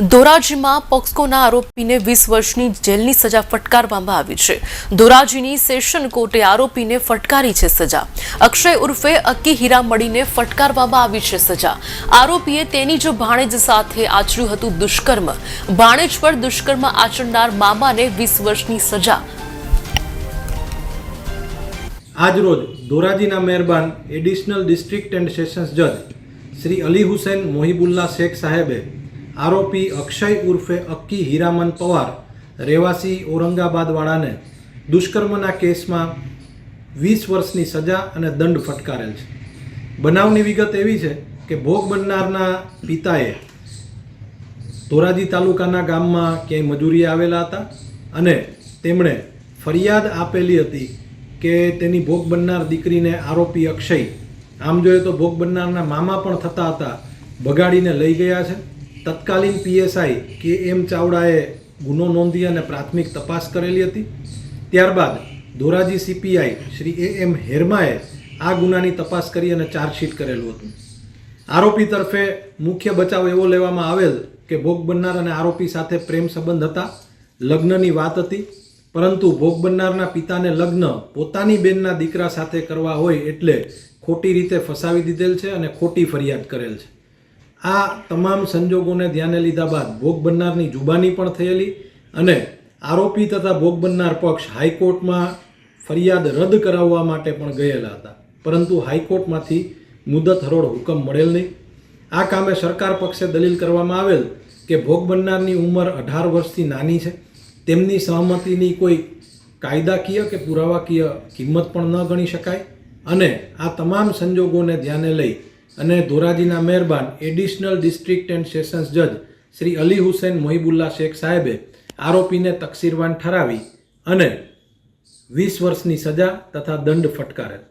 ધોરાજીમાં પોક્સકોના આરોપીને વીસ વર્ષની જેલની સજા ફટકારવામાં આવી છે. ધોરાજીની સેશન કોર્ટે આરોપીને ફટકારી છે સજા. અક્ષય ઉર્ફે અક્કી હીરામણીને ફટકારવામાં આવી છે સજા. આરોપીએ તેની જ ભાણેજ સાથે આચર્યું હતું દુષ્કર્મ. ભાણેજ પર દુષ્કર્મ આચરનાર મામાને વીસ વર્ષની સજા. આજરોજ ધોરાજીના મહેરબાન એડિશનલ ડિસ્ટ્રિક્ટ એન્ડ સેશન્સ જજ શ્રી અલી હુસેન મોહિબુલ્લા શેખ સાહેબે આરોપી અક્ષય ઉર્ફે અક્કી હીરામન પવાર રહેવાસી ઔરંગાબાદવાળાને દુષ્કર્મના કેસમાં વીસ વર્ષની સજા અને દંડ ફટકારેલ છે. બનાવની વિગત એવી છે કે ભોગ બનનારના પિતાએ ધોરાજી તાલુકાના ગામમાં ક્યાંય મજૂરી આવેલા હતા અને તેમણે ફરિયાદ આપેલી હતી કે તેની ભોગ બનનાર દીકરીને આરોપી અક્ષય, આમ જોઈએ તો ભોગ બનનારના મામા પણ થતા હતા ભગાડીને લઈ ગયા છે. તત્કાલીન પીએસઆઈ કે એમ ચાવડાએ ગુનો નોંધી અને પ્રાથમિક તપાસ કરેલી હતી. ત્યારબાદ Dhoraji CPI Shri A M હેરમાએ આ ગુનાની તપાસ કરી અને ચાર્જશીટ કરેલું હતું. આરોપી તરફે મુખ્ય બચાવ એવો લેવામાં આવેલ કે ભોગ બનનાર અને આરોપી સાથે પ્રેમ સંબંધ હતા. લગ્નની વાત હતી, પરંતુ ભોગ બનનારના પિતાને લગ્ન પોતાની બેનના દીકરા સાથે કરવા હોય એટલે ખોટી રીતે ફસાવી દીધેલ છે અને ખોટી ફરિયાદ કરેલ છે. આ તમામ સંજોગોને ધ્યાને લીધા બાદ ભોગ બનનારની જુબાની પણ થયેલી અને આરોપી તથા ભોગ બનનાર પક્ષ હાઈકોર્ટમાં ફરિયાદ રદ કરાવવા માટે પણ ગયેલા હતા. પરંતુ હાઈકોર્ટમાંથી મુદત હરોળ હુકમ મળેલ નહીં. આ કામે સરકાર પક્ષે દલીલ કરવામાં આવેલ કે ભોગ બનનારની ઉંમર અઢાર વર્ષથી નાની છે. તેમની સહમતિની કોઈ કાયદાકીય કે પુરાવાકીય કિંમત પણ ન ગણી શકાય. અને આ તમામ સંજોગોને ધ્યાને લઈ અને ધોરાજીના મહેરબાન એડિશનલ ડિસ્ટ્રિક્ટ એન્ડ સેશન્સ જજ શ્રી અલી હુસૈન મોહિબુલ્લા શેખ સાહેબે આરોપીને તકસીરવાન ઠરાવી અને વીસ વર્ષની સજા તથા દંડ ફટકારેલ.